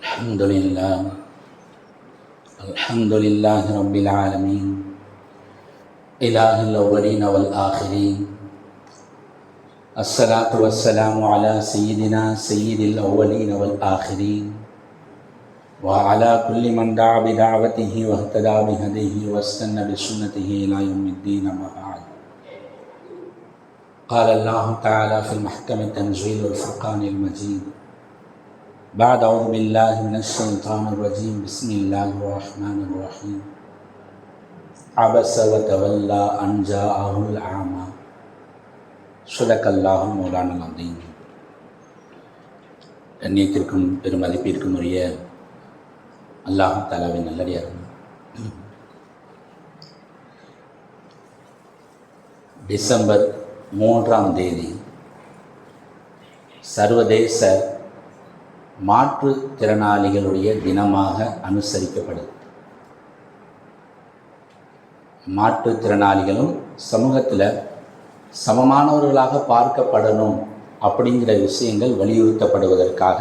الحمد لله. الحمد لله رب العالمين. إله الأولين والآخرين. الصلاة والسلام على سيدنا سيد الأولين والآخرين. وعلى كل من دعا بدعوته واهتدى بهديه واستنى بسنته إلى يوم الدين ما بعد. قال الله تعالى في المحكم التنزيل والفرقان المجيد. بعد أعوذ بالله من الشيطان الرجيم بسم الله الرحمن الرحيم عبس وتولى أن جاءه الأعمى صدق الله مولانا العظيم கண்ணியத்திற்கும் பெருமதிப்பிற்கும் உரிய அல்லாஹ் தாலாவின் நல்லடியார் டிசம்பர் மூன்றாம் தேதி சர்வதேச மாற்றுத்திறனாளிகளுடைய தினமாக அனுசரிக்கப்படுது மாற்றுத்திறனாளிகளும் சமூகத்தில் சமமானவர்களாக பார்க்கப்படணும் அப்படிங்கிற விஷயங்கள் வலியுறுத்தப்படுவதற்காக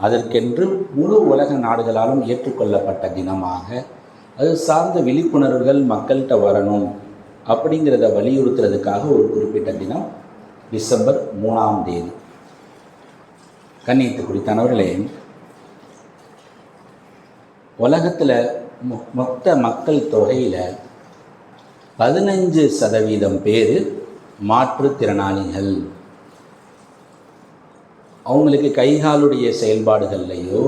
அதற்கென்று முழு உலக நாடுகளாலும் ஏற்றுக்கொள்ளப்பட்ட தினமாக அது சார்ந்த விழிப்புணர்வுகள் மக்கள்கிட்ட வரணும் அப்படிங்கிறத வலியுறுத்துறதுக்காக ஒரு குறிப்பிட்ட தினம் டிசம்பர் மூணாம் தேதி. கண்ணியத்து குறித்தானவர்களே உலகத்தில் மொ மொத்த மக்கள் தொகையில் பதினஞ்சு சதவீதம் பேர் மாற்றுத்திறனாளிகள். அவங்களுக்கு கைகாலுடைய செயல்பாடுகள்லையோ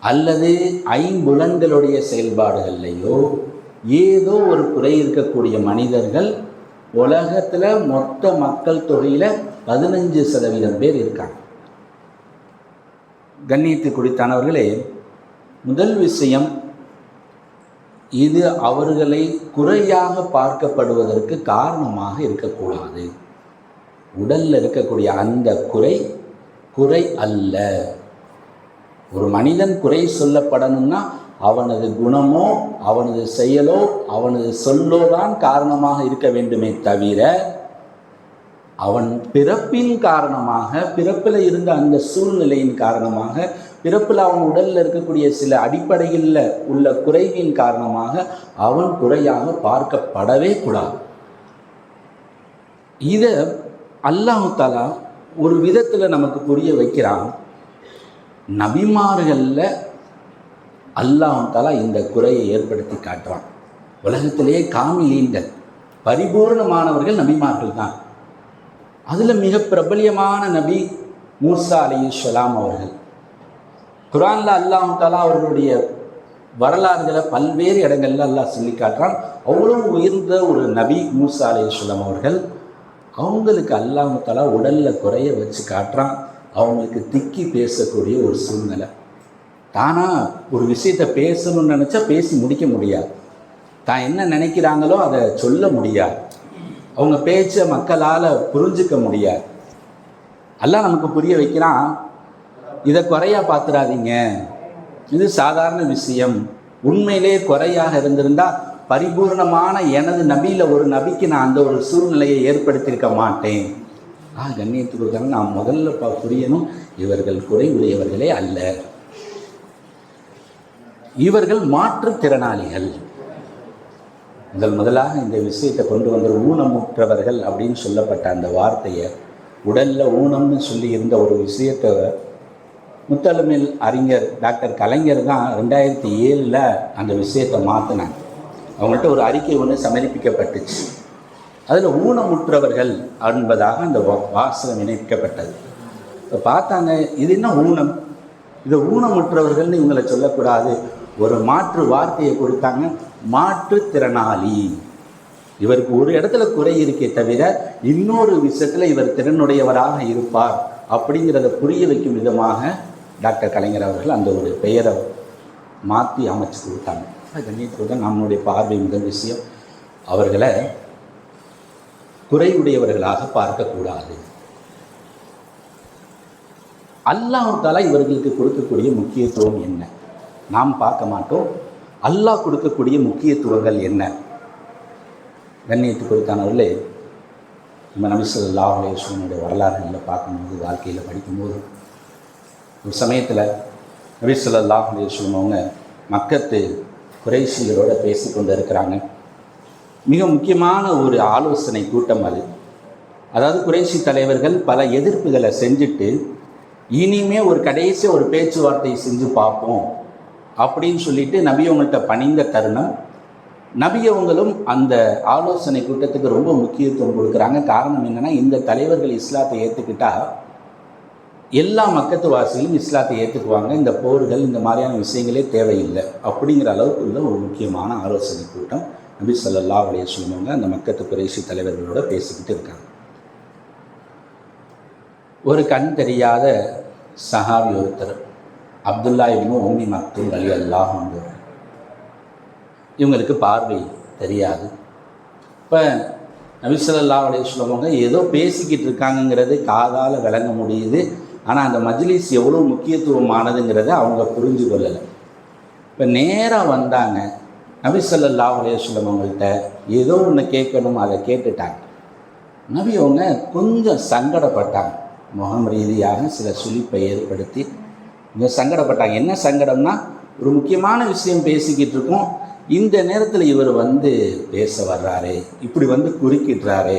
அல்லது ஐம்புலன்களுடைய செயல்பாடுகள்லையோ ஏதோ ஒரு குறை இருக்கக்கூடிய மனிதர்கள் உலகத்தில் மொத்த மக்கள் தொகையில் பதினஞ்சு சதவீதம் பேர் இருக்காங்க. கண்ணியத்தை குறித்தானவர்களே முதல் விஷயம் இது அவர்களை குறையாக பார்க்கப்படுவதற்கு காரணமாக இருக்கக்கூடாது. உடலில் இருக்கக்கூடிய அந்த குறை குறை அல்ல. ஒரு மனிதன் குறை சொல்லப்படணும்னா அவனது குணமோ அவனது செயலோ அவனது சொல்லோ தான் காரணமாக இருக்க வேண்டுமே தவிர அவன் பிறப்பின் காரணமாக பிறப்பில் இருந்த அந்த சூழ்நிலையின் காரணமாக பிறப்பில் அவன் உடலில் இருக்கக்கூடிய சில அடிப்படையில் உள்ள குறைவின் காரணமாக அவன் குறையாக பார்க்கப்படவே கூடாது. இதை அல்லாஹு தாலா ஒரு விதத்தில் நமக்கு புரிய வைக்கிறான். நபிமார்களில் அல்லாஹு தாலா இந்த குறையை ஏற்படுத்தி காட்டுறான் உலகத்திலேயே காமிலீன்கள் பரிபூர்ணமானவர்கள் நபிமார்கள் தான் அதில் மிக பிரபலியமான நபி மூசா அலி இஸ்லாம் அவர்கள். குரானில் அல்லாஹு தாலா அவர்களுடைய வரலாறுகளை பல்வேறு இடங்கள்ல அல்லாஹ் சொல்லி காட்டுறான். அவ்வளோ உயர்ந்த ஒரு நபி மூசா அலி இஸ்லாம் அவர்கள் அவங்களுக்கு அல்லாஹு தாலா உடலில் குறைய வச்சு காட்டுறான். அவங்களுக்கு திக்கி பேசக்கூடிய ஒரு சூழ்நிலை. தானாக ஒரு விஷயத்தை பேசணும்னு நினச்சா பேசி முடிக்க முடியாது. தான் என்ன நினைக்கிறாங்களோ அதை சொல்ல முடியாது. அவங்க பேச்சை மக்களால் புரிஞ்சிக்க முடியாது. எல்லாம் நமக்கு புரிய வைக்கிறான் இதை குறையா பார்த்துடாதீங்க இது சாதாரண விஷயம். உண்மையிலே குறையாக இருந்திருந்தால் பரிபூர்ணமான எனது நபியில் ஒரு நபிக்கு நான் அந்த ஒரு சூழ்நிலையை ஏற்படுத்தியிருக்க மாட்டேன். ஆ கண்ணியத்துக்கு நான் முதல்ல ப புரியணும் இவர்கள் குறை உடையவர்களே அல்ல. இவர்கள் மாற்றுத்திறனாளிகள். முதல் முதலாக இந்த விஷயத்தை கொண்டு வந்த ஊனமுற்றவர்கள் அப்படின்னு சொல்லப்பட்ட அந்த வார்த்தையை உடலில் ஊனம்னு சொல்லி இருந்த ஒரு விஷயத்தை முத்தலமில் அறிஞர் டாக்டர் கலைஞர் தான் ரெண்டாயிரத்தி ஏழில் அந்த விஷயத்தை மாற்றினாங்க அவங்கள்ட்ட ஒரு அறிக்கை ஒன்று சமர்ப்பிக்கப்பட்டுச்சு. அதில் ஊனமுற்றவர்கள் என்பதாக அந்த வாசகம் இணைக்கப்பட்டது. இப்போ பார்த்தாங்க இது என்ன ஊனம்? இது ஊனமுற்றவர்கள்னு இவங்களை சொல்லக்கூடாது. ஒரு மாற்று வார்த்தையை கொடுத்தாங்க. மாற்றுத்திறனாளி இவருக்கு ஒரு இடத்துல குறை இருக்கே தவிர இன்னொரு விஷயத்தில் இவர் திறனுடையவராக இருப்பார் அப்படிங்கிறத புரிய வைக்கும் விதமாக டாக்டர் கலைஞர் அவர்கள் அந்த ஒரு பெயரை மாற்றி அமைச்சு கொடுத்தாங்க. கண்ணியத்துடன் நம்மளுடைய பார்வை முதல் விஷயம் அவர்களை குறைவுடையவர்களாக பார்க்கக்கூடாது. அல்லாஹால இவர்களுக்கு கொடுக்கக்கூடிய முக்கியத்துவம் என்ன? நாம் பார்க்க மாட்டோம். அல்லாஹ் கொடுக்கக்கூடிய முக்கியத்துவங்கள் என்ன? கண்ணியத்து கொடுத்தானவர்களே நம்ம நபி ஸல்லல்லாஹு வரலாறுகளில் பார்க்கும்போது வாழ்க்கையில் படிக்கும்போது ஒரு சமயத்தில் நபி ஸல்லல்லாஹு அலைஹி அவங்க மக்கத்து குறைசிகளோடு பேசி கொண்டு இருக்கிறாங்க. மிக முக்கியமான ஒரு ஆலோசனை கூட்டம் அது. அதாவது குறைஷி தலைவர்கள் பல எதிர்ப்புகளை செஞ்சுட்டு இனிமே ஒரு கடைசி ஒரு பேச்சுவார்த்தை செஞ்சு பார்ப்போம். அப்படின்னு சொல்லிட்டு நபியவங்கள்ட்ட பணிந்த தருணம். நபியவங்களும் அந்த ஆலோசனை கூட்டத்துக்கு ரொம்ப முக்கியத்துவம் கொடுக்குறாங்க. காரணம் என்னென்னா இந்த தலைவர்கள் இஸ்லாத்தை ஏற்றுக்கிட்டா எல்லா மக்கத்து வாசிகளும் இஸ்லாத்தை ஏற்றுக்குவாங்க இந்த போர்கள் இந்த மாதிரியான விஷயங்களே தேவையில்லை அப்படிங்கிற அளவுக்கு உள்ள ஒரு முக்கியமான ஆலோசனை கூட்டம் நபி ஸல்லல்லாஹு உடைய சொல்லுவாங்க அந்த மக்கத்து குறைஷி தலைவர்களோட பேசிக்கிட்டு இருக்காங்க. ஒரு கண் தெரியாத சஹாவி ஒருத்தர் அப்துல்லா இப்னு உம்மி மக்தூம் அலி அல்லாஹ் இவங்களுக்கு பார்வை தெரியாது. இப்போ நபிசல்லா அலைய சொல்லுவாங்க ஏதோ பேசிக்கிட்டு இருக்காங்கங்கிறது காதால் விளங்க முடியுது. ஆனால் அந்த மஜ்லிஸ் எவ்வளோ முக்கியத்துவமானதுங்கிறத அவங்க புரிஞ்சு கொள்ளலை. இப்போ நேராக வந்தாங்க. நபிசல்லா அலைய சொல்லுவவங்கள்ட்ட ஏதோ ஒன்று கேட்கணும் அதை கேட்டுட்டாங்க. நபி அவங்க கொஞ்சம் சங்கடப்பட்டாங்க. முகம் ரீதியாக சில சுழிப்பை ஏற்படுத்தி சங்கடப்பட்டாங்க. என்ன சங்கடம்னா ஒரு முக்கியமான விஷயம் பேசிக்கிட்டு இருக்கோம். இந்த நேரத்தில் இவர் வந்து பேச வர்றாரு இப்படி வந்து குறுக்கிடுறாரு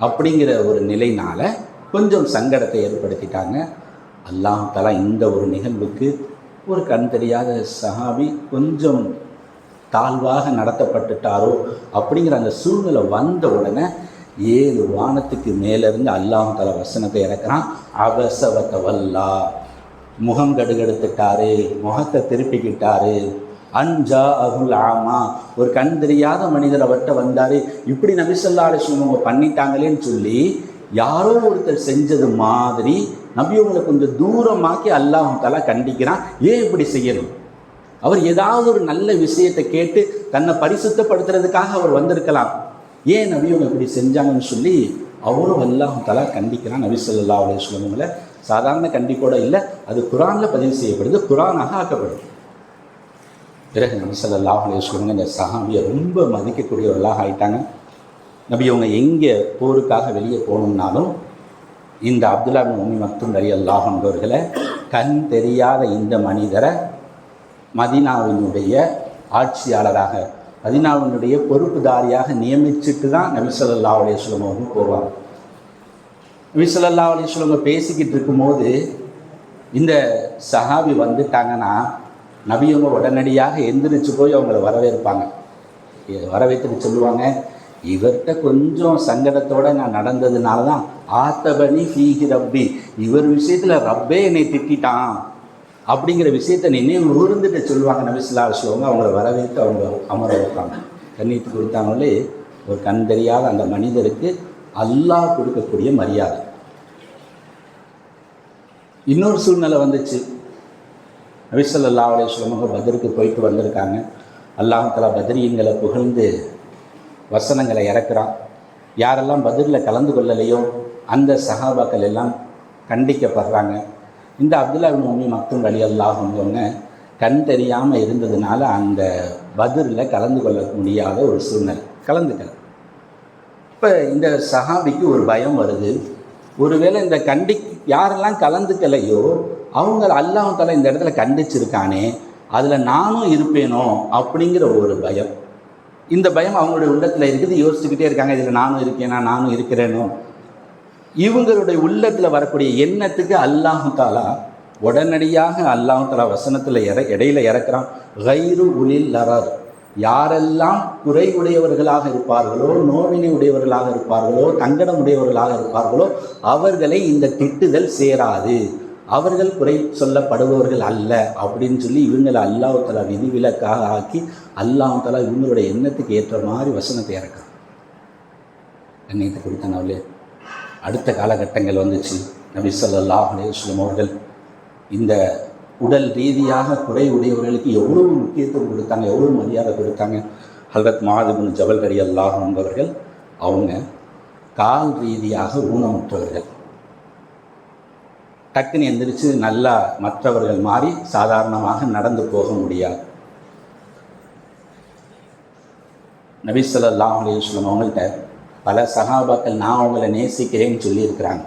அப்படிங்கிற ஒரு நிலைனால் கொஞ்சம் சங்கடத்தை ஏற்படுத்திட்டாங்க. அல்லாம் தலா இந்த ஒரு நிகழ்வுக்கு ஒரு கண் தெரியாத சஹாபி கொஞ்சம் தாழ்வாக நடத்தப்பட்டுட்டாரோ அப்படிங்கிற அந்த சூழ்நிலை வந்த உடனே ஏழு வானத்துக்கு மேலேருந்து அல்லாம் தலா வசனத்தை இறக்குறான். அபசவத்த வல்லா முகம் கடுகெடுத்துட்டாரு முகத்தை திருப்பிக்கிட்டாரு. அஞ்சா அகுல் ஆமா. ஒரு கண் தெரியாத மனிதர் அவர்கிட்ட வந்தாரு இப்படி நபிசல்லா அலிஸ்வங்க பண்ணிட்டாங்களேன்னு சொல்லி யாரோ ஒருத்தர் செஞ்சது மாதிரி நபி உங்களை கொஞ்சம் தூரமாக்கி அல்லாஹ் தலா கண்டிக்கிறான். ஏன் இப்படி செய்யணும்? அவர் ஏதாவது ஒரு நல்ல விஷயத்தை கேட்டு தன்னை பரிசுத்தப்படுத்துறதுக்காக அவர் வந்திருக்கலாம். ஏன் நபியவங்க இப்படி செஞ்சாங்கன்னு சொல்லி அவரும் அல்லாஹ் தலா கண்டிக்கிறான் நபி சொல்லா சாதாரண கண்டிப்போட இல்லை அது குரானில் பதிவு செய்யப்படுது குரானாக ஆக்கப்படுது பிறகு நபி ஸல்லல்லாஹு அலைஹி இந்த சஹாபியை ரொம்ப மதிக்கக்கூடியவர்களாக ஆயிட்டாங்க. நபி அவங்க எங்கே போருக்காக வெளியே போகணும்னாலும் இந்த அப்துல்லா பின் உம்மி மக்தும் அலி அல்லாஹ் கண் தெரியாத இந்த மனிதரை மதீனாவினுடைய ஆட்சியாளராக மதீனாவினுடைய பொறுப்புதாரியாக நியமிச்சுட்டு தான் நபி ஸல்லல்லாஹு போவாங்க. விசலல்லா ஸல்லல்லாஹு பேசிக்கிட்டு இருக்கும்போது இந்த சஹாபி வந்துட்டாங்கன்னா நபியவங்க உடனடியாக எந்திரிச்சு போய் அவங்கள வரவேற்பாங்க. வரவேற்றுட்டு சொல்லுவாங்க இவர்கிட்ட கொஞ்சம் சங்கடத்தோட நான் நடந்ததுனால தான் ஆத்தபனி ஃபீஹி ரப்பி இவர் விஷயத்தில் ரப்பே என்னை திட்டான் அப்படிங்கிற விஷயத்தை நினைவு ஊர்ந்துட்டு சொல்லுவாங்க நபிசுல்லா சொல்லுவாங்க அவங்கள வரவேற்று அவங்க அமர வைப்பாங்க. கண்ணீர் கொடுத்தாங்களே ஒரு கண் தெரியாத அந்த மனிதருக்கு அல்லாஹ் கொடுக்கக்கூடிய மரியாதை. இன்னொரு சூழ்நிலை வந்துச்சு. நபிசல்லா அலேஸ்வரமாக பத்ருக்கு போயிட்டு வந்திருக்காங்க. அல்லாஹலா பத்ரியங்களை புகழ்ந்து வசனங்களை இறக்குறான். யாரெல்லாம் பதிரில் கலந்து கொள்ளலையோ அந்த சகாபாக்கள் எல்லாம் கண்டிக்கப்படுறாங்க. இந்த அப்துல்லா உம்மி மக்தும் வழி அல்லாஹவங்க கண் தெரியாமல் இருந்ததுனால அந்த பதிரில் கலந்து கொள்ள முடியாத ஒரு சூழ்நிலை. கலந்துக்கல. இப்போ இந்த சஹாபிக்கு ஒரு பயம் வருது. ஒருவேளை இந்த கண்டி யாரெல்லாம் கலந்துக்கலையோ அவங்க அல்லாஹ் தலை இந்த இடத்துல கண்டிச்சிருக்கானே அதில் நானும் இருப்பேனோ அப்படிங்கிற ஒரு பயம். இந்த பயம் அவங்களுடைய உள்ளத்தில் இருக்குது யோசிச்சுக்கிட்டே இருக்காங்க இதில் நானும் இருக்கேனா நானும் இருக்கிறேனோ. இவங்களுடைய உள்ளத்தில் வரக்கூடிய எண்ணத்துக்கு அல்லாஹு தாலா உடனடியாக அல்லாஹு தாலா வசனத்தில் இற இடையில இறக்குறான். கைரு உலில் லரார். யாரெல்லாம் குறை உடையவர்களாக இருப்பார்களோ நோவினை உடையவர்களாக இருப்பார்களோ தங்கடம் உடையவர்களாக இருப்பார்களோ அவர்களை இந்த திட்டுதல் சேராது. அவர்கள் குறை சொல்லப்படுபவர்கள் அல்ல அப்படின்னு சொல்லி இவங்களை அல்லாஹு விதிவிலக்காக ஆக்கி அல்லாஹு தலா இவங்களுடைய எண்ணத்துக்கு ஏற்ற மாதிரி வசனத்தை இறக்குறான். கண்ணியத்தை கொடுத்தானவளே அடுத்த காலகட்டங்கள் வந்துச்சு. நபி ஸல்லல்லாஹு அலைஹி அவர்கள் இந்த உடல் ரீதியாக குறை உடையவர்களுக்கு எவ்வளோ முக்கியத்துவம் கொடுத்தாங்க எவ்வளோ மரியாதை கொடுத்தாங்க? ஹல்ரத் மாதபின் ஜவல் கரி அல்லாஹ் என்பவர்கள் அவங்க கால் ரீதியாக ஊனமுற்றவர்கள். டக்குன்னு எந்திரிச்சு நல்லா மற்றவர்கள் மாறி சாதாரணமாக நடந்து போக முடியாது. நபி ஸல்லல்லாஹு அலைஹி அவங்கள்ட்ட பல சகாபாக்கள் நான் அவங்கள நேசிக்கிறேன்னு சொல்லியிருக்கிறாங்க.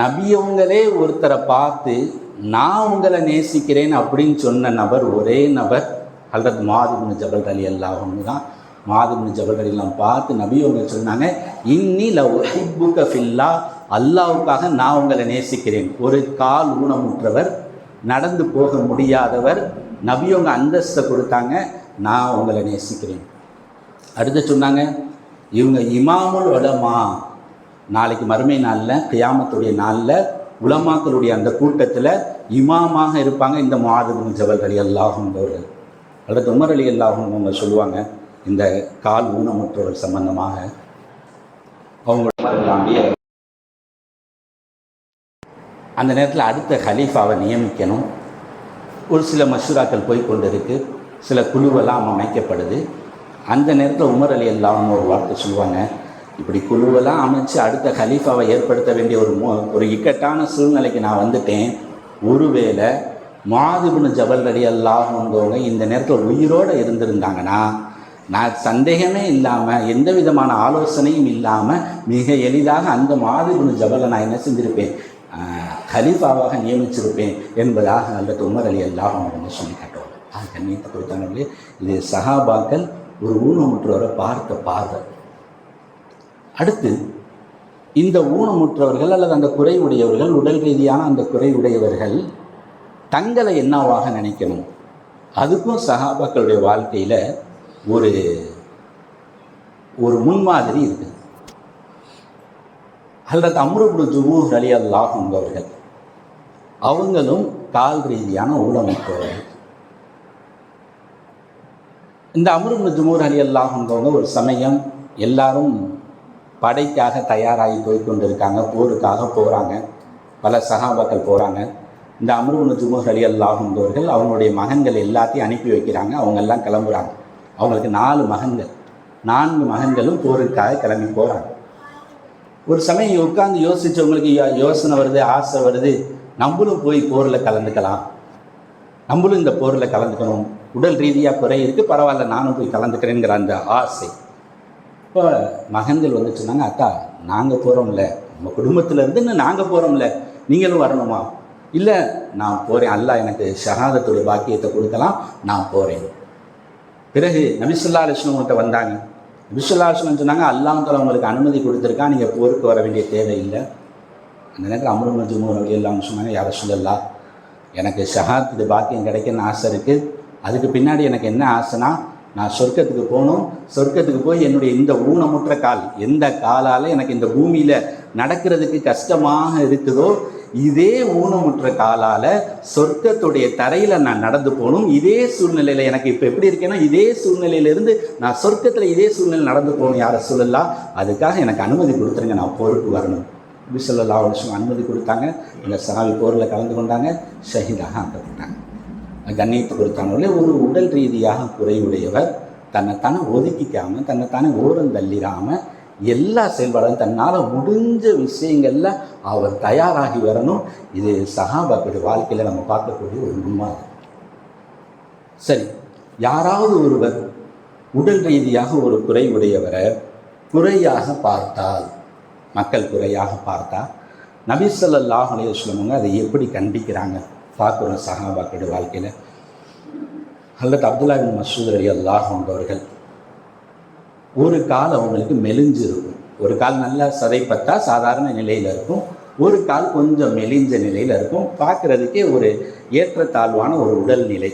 நபியவங்களே ஒருத்தரை பார்த்து நான் உங்களை நேசிக்கிறேன் அப்படின்னு சொன்ன நபர் ஒரே நபர் ஹல்ரத் மாதிபின் ஜபல் அலி அல்லாஹும் தான். மாதிபின் ஜபல் அலிலாம் பார்த்து நபியவங்க சொன்னாங்க இன்னி லவ் ஹிப்புக ஃபில்லா அல்லாவுக்காக நான் உங்களை நேசிக்கிறேன். ஒரு கால் ஊனமுற்றவர் நடந்து போக முடியாதவர் நபியவங்க அந்தஸ்தை கொடுத்தாங்க நான் உங்களை நேசிக்கிறேன். அடுத்து சொன்னாங்க இவங்க இமாமுல் உலமா நாளைக்கு மறுமை நாளில் கியாமத்துடைய நாளில் உலமாக்களுடைய அந்த கூட்டத்தில் இமாமாக இருப்பாங்க இந்த மாதவன் ஜபல் அலி அல்லாஹும் அவர்கள். அல்லது உமர் அலி அல்லாஹும் அவங்க சொல்லுவாங்க இந்த கால் ஊனமுற்றவர் சம்பந்தமாக அவங்களுடைய அந்த நேரத்தில் அடுத்த ஹலீஃபாவை நியமிக்கணும். ஒரு சில மசூராக்கள் போய் கொண்டு சில குழுவெல்லாம் அமைக்கப்படுது. அந்த நேரத்தில் உமர் அலி அல்லாஹும் ஒரு வார்த்தை சொல்லுவாங்க இப்படி குழுவெல்லாம் அமைச்சு அடுத்த ஹலீஃபாவை ஏற்படுத்த வேண்டிய ஒரு மோ ஒரு இக்கட்டான சூழ்நிலைக்கு நான் வந்துட்டேன். ஒருவேளை மாதிபுனு ஜபல் அடி அல்லாஹ்ங்கிறவங்க இந்த நேரத்தில் உயிரோடு இருந்திருந்தாங்கன்னா நான் சந்தேகமே இல்லாமல் எந்த விதமான ஆலோசனையும் இல்லாமல் மிக எளிதாக அந்த மாதிபுனு ஜபலை நான் என்ன செஞ்சிருப்பேன்? ஹலீஃபாவாக நியமிச்சிருப்பேன் என்பதாக அல்லது உமர் அலி அல்லாஹ் அவங்க சொல்லி காட்டுவாங்க. அது கண்ணியத்தை கொடுத்தாங்களே இது சஹாபாக்கள் ஒரு ஊனமுற்றோரை பார்த்த பார்வை. அடுத்து இந்த ஊனமுற்றவர்கள் அல்லது அந்த குறை உடையவர்கள் உடல் ரீதியான அந்த குறை உடையவர்கள் தங்களை என்னவாக நினைக்கணும்? அதுக்கும் சகாபாக்களுடைய வாழ்க்கையில் ஒரு ஒரு முன்மாதிரி இருக்குது அல்லது அம்ருபுடு ஜுபூர் அலி அல்லாஹ் என்பவர்கள் அவங்களும் கால் ரீதியான ஊனமுற்றவர்கள். இந்த அம்ருபுடு ஜுமூர் அலி அல்லாஹ் என்பவங்க ஒரு சமயம் எல்லாரும் படைக்காக தயாராகி போய் கொண்டிருக்காங்க போருக்காக போகிறாங்க பல சகாபாக்கள் போகிறாங்க இந்த அம்ருபுடு ஜுமூர் அலி அல்லாஹ் அவங்களுடைய மகன்கள் எல்லாத்தையும் அனுப்பி வைக்கிறாங்க. அவங்க எல்லாம் கிளம்புறாங்க. அவங்களுக்கு நாலு மகன்கள். நான்கு மகன்களும் போருக்காக கிளம்பி போகிறாங்க ஒரு சமயம் உட்காந்து யோசித்தவங்களுக்கு யோ- யோசனை வருது ஆசை வருது. நம்மளும் போய் போரில் கலந்துக்கலாம். நம்மளும் இந்த போரில் கலந்துக்கணும். உடல் ரீதியாக குறை இருக்குது பரவாயில்ல நானும் போய் கலந்துக்கிறேங்கிற அந்த ஆசை. இப்போ மகன்கள் வந்து சொன்னாங்க அக்கா நாங்கள் போகிறோம்ல நம்ம குடும்பத்தில் இருந்து நாங்கள் போகிறோம்ல நீங்களும் வரணுமா? இல்லை நான் போகிறேன் அல்லாஹ் எனக்கு ஷஹாதத்துடைய பாக்கியத்தை கொடுக்கலாம். நான் போகிறேன் பிறகு நபிசுல்லா அலிஸ்லம்கிட்ட வந்தாங்க. நபிசுல்லா அலிஸ்லம் சொன்னாங்க அல்லாமத்தில் உங்களுக்கு அனுமதி கொடுத்துருக்கா? நீங்கள் போருக்கு வர வேண்டிய தேவையில்லை. அந்த நேரத்தில் அமரு மஜ்மூர் அப்படி எல்லாம் சொன்னாங்க யார சொல்லலா எனக்கு ஷஹாத் பாக்கியம் கிடைக்கணும்னு ஆசை இருக்குது அதுக்கு பின்னாடி எனக்கு என்ன ஆசைனா நான் சொர்க்கத்துக்கு போகணும் சொர்க்கத்துக்கு போய் என்னுடைய இந்த ஊனமுற்ற கால் எந்த காலால் எனக்கு இந்த பூமியில் நடக்கிறதுக்கு கஷ்டமாக இருக்குதோ இதே ஊனமுற்ற காலால் சொர்க்கத்துடைய தரையில் நான் நடந்து போகணும். இதே சூழ்நிலையில் எனக்கு இப்போ எப்படி இருக்கேன்னா இதே சூழ்நிலையிலேருந்து நான் சொர்க்கத்தில் இதே சூழ்நிலை நடந்து போகணும் யாரை சொல்லலாம் அதுக்காக எனக்கு அனுமதி கொடுத்துருங்க நான் போருக்கு வரணும். விசல்லா வருஷம் அனுமதி கொடுத்தாங்க. இந்த சாவி போரில் கலந்து கொண்டாங்க ஷஹீதாக ஆக்கப்பட்டாங்க கண்ணியத்தை கொடுத்தாங்களே ஒரு உடல் ரீதியாக குறைவுடையவர் தன்னைத்தானே ஒதுக்கிக்காமல் தன்னைத்தானே ஓரம் தள்ளிடாமல் எல்லா செயல்பாடும் தன்னால் முடிஞ்ச விஷயங்களில் அவர் தயாராகி வரணும். இது சகாபாக்களுடைய வாழ்க்கையில் நம்ம பார்க்கக்கூடிய ஒரு உண்மை. சரி யாராவது ஒருவர் உடல் ரீதியாக ஒரு குறை உடையவரை குறையாக பார்த்தால் மக்கள் குறையாக பார்த்தா நபிசல்லாஹ் அலையுஸ்லமுங்க அதை எப்படி கண்டிக்கிறாங்க? பார்க்குறோம் சஹாபாக்களுடைய வாழ்க்கையில். அல்லது அப்துல்லா பின் மசூத் அலி அல்லாஹ் அவர்கள் ஒரு கால் அவங்களுக்கு மெலிஞ்சு இருக்கும். ஒரு கால் நல்லா சதைப்பட்டா சாதாரண நிலையில் இருக்கும். ஒரு கால் கொஞ்சம் மெலிஞ்ச நிலையில் இருக்கும். பார்க்குறதுக்கே ஒரு ஏற்றத்தாழ்வான ஒரு உடல் நிலை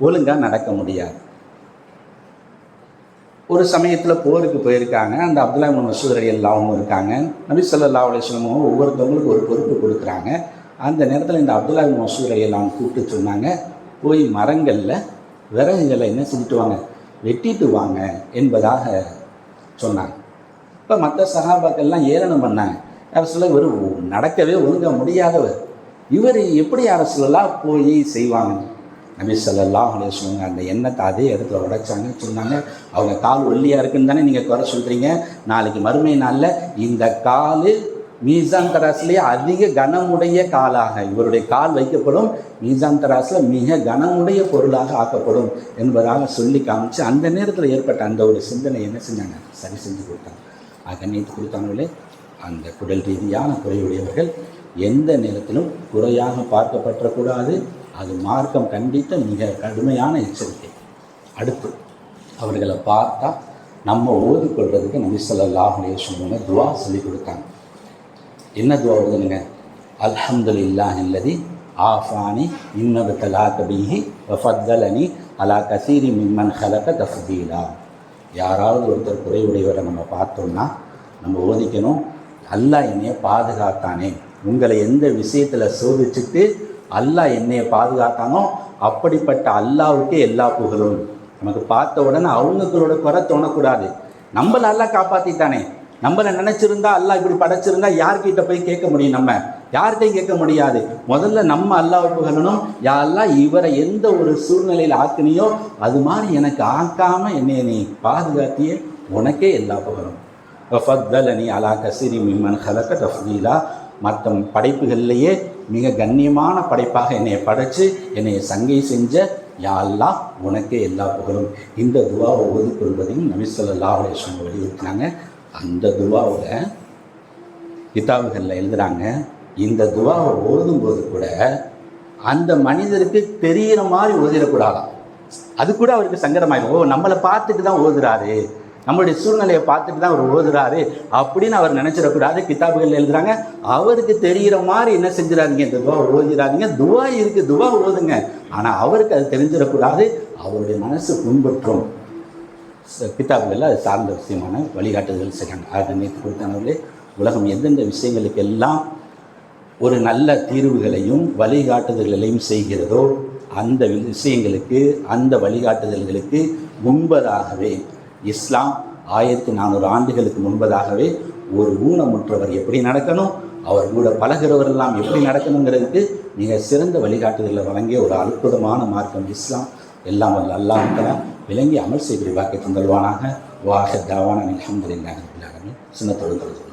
ஒழுங்காக நடக்க முடியாது. ஒரு சமயத்தில் போருக்கு போயிருக்காங்க. அந்த அப்துல்லா மசூத் அலி அல்லாவும் இருக்காங்க. நபி சொல்லா அலுவலமும் ஒவ்வொருத்தவங்களுக்கு ஒரு பொறுப்பு கொடுக்குறாங்க. அந்த நேரத்தில் இந்த அப்துல்லா மசூரை எல்லாம் கூப்பிட்டு சொன்னாங்க போய் மரங்களில் விறகுகளை என்ன செஞ்சுட்டு வாங்க? வெட்டிட்டு வாங்க என்பதாக சொன்னாங்க. இப்போ மற்ற சகாபாக்கள்லாம் ஏளனம் பண்ணாங்க. யார் சொல்ல இவர் நடக்கவே ஒழுங்க முடியாதவர். இவர் எப்படி அரசுலாம் போய் செய்வாங்க? நபி ஸல்லல்லாஹு அலைஹி அந்த எண்ணத்தை அதே இடத்துல உடைச்சாங்க சொன்னாங்க. அவங்க கால் ஒல்லியாக இருக்குன்னு தானே நீங்கள் குறை சொல்கிறீங்க நாளைக்கு மறுமை நாளில் இந்த கால் மீசான் தராசிலேயே அதிக கனமுடைய காலாக இவருடைய கால் வைக்கப்படும் மீசான் தராசில் மிக கனமுடைய பொருளாக ஆக்கப்படும் என்பதாக சொல்லி காமிச்சு அந்த நேரத்தில் ஏற்பட்ட அந்த ஒரு சிந்தனை என்ன செஞ்சாங்க? சரி செஞ்சு கொடுத்தாங்க. கண்ணியத்து கொடுத்தாங்களே அந்த குடல் ரீதியான குறையுடையவர்கள் எந்த நேரத்திலும் குறையாக பார்க்கப்பற்றக்கூடாது அது மார்க்கம் கண்டித்த மிக கடுமையான எச்சரிக்கை. அடுத்து அவர்களை பார்த்தா நம்ம ஓதிக்கொள்றதுக்கு நபி ஸல்லல்லாஹு துவா சொல்லி கொடுத்தாங்க. என்ன துவா வருதுங்க அல்ஹம்துலில்லாஹ் இல்லதி ஆஃபானி இன்னது தலாக்கபிஹி வஃபத்தலனி அலா கசீரி மிம்மன் ஹலக தஃபீலா யாராவது ஒருத்தர் குறைவுடையவரை நம்ம பார்த்தோம்னா நம்ம ஓதிக்கணும் அல்லாஹ் என்னைய பாதுகாத்தானே? உங்களை எந்த விஷயத்தில் சோதிச்சுட்டு அல்லாஹ் என்னைய பாதுகாத்தானோ அப்படிப்பட்ட அல்லாவுக்கே எல்லா புகழும். நமக்கு பார்த்த உடனே அவங்களுக்களோட குறை தோணக்கூடாது. நம்மளை அல்லாஹ் காப்பாற்றிட்டானே நம்மளை நினச்சிருந்தா அல்லாஹ் இப்படி படைச்சிருந்தா யார்கிட்ட போய் கேட்க முடியும் நம்ம? யார்கிட்டையும் கேட்க முடியாது. முதல்ல நம்ம அல்லாஹ் புகழணும் யாரெல்லாம் இவரை எந்த ஒரு சூழ்நிலையில் ஆக்கினியோ அது மாதிரி எனக்கு ஆக்காம என்னை நீ பாதுகாத்தியே உனக்கே எல்லா புகழும் ஃபத்தலனி அலா கசிரி மிம்மன் ஹலக தஃதீலா. மற்ற படைப்புகள்லேயே மிக கண்ணியமான படைப்பாக என்னை படைச்சு என்னை சங்கை செஞ்ச யா உனக்கே எல்லா புகழும் இந்த துவாவை ஓதிக்கொள்வதையும் நபி ஸல்லல்லாஹு அலைஹி வஸல்லம் வலியுறுத்தினாங்க. அந்த துவாவில் கிதாபுகளில் எழுதுகிறாங்க இந்த துவாவை ஓதும்போது கூட அந்த மனிதருக்கு தெரிகிற மாதிரி ஓதிடக்கூடாதாம் அது கூட அவருக்கு சங்கடமாயிடும். ஓ நம்மளை பார்த்துட்டு தான் ஓதுறாரு. நம்மளுடைய சூழ்நிலையை பார்த்துட்டு தான் அவர் ஓதுறாரு அப்படின்னு அவர் நினைச்சிடக்கூடாது. கிதாபுகள் எழுதுறாங்க அவருக்கு தெரிகிற மாதிரி என்ன செஞ்சிடாதீங்க இந்த துவா ஓதிடாதீங்க. துவா இருக்குது துவா ஓதுங்க. ஆனால் அவருக்கு அது தெரிஞ்சிடக்கூடாது. அவருடைய மனசு புண்பற்றும். ச- கிதாபுகளில் அது சார்ந்த விஷயமான வழிகாட்டுதல் செய்கிறாங்க. ஆக நேற்று கொடுத்தனவர்களே உலகம் எந்தெந்த விஷயங்களுக்கெல்லாம் ஒரு நல்ல தீர்வுகளையும் வழிகாட்டுதல்களையும் செய்கிறதோ அந்த விஷயங்களுக்கு அந்த வழிகாட்டுதல்களுக்கு முன்பதாகவே இஸ்லாம் ஆயிரத்தி நானூறு ஆண்டுகளுக்கு முன்பதாகவே ஒரு ஊனமுற்றவர் எப்படி நடக்கணும் அவர் கூட பழகிறவரெல்லாம் எப்படி நடக்கணுங்கிறதுக்கு மிக சிறந்த வழிகாட்டுதலை வழங்கிய ஒரு அற்புதமான மார்க்கம் இஸ்லாம். எல்லாம் வல்ல அல்லாஹ் விளங்கி அமல் செய்கிற வாக்கை தந்தல்வானாக. வாக தாவான அலமதுல்லாஹி தொழுது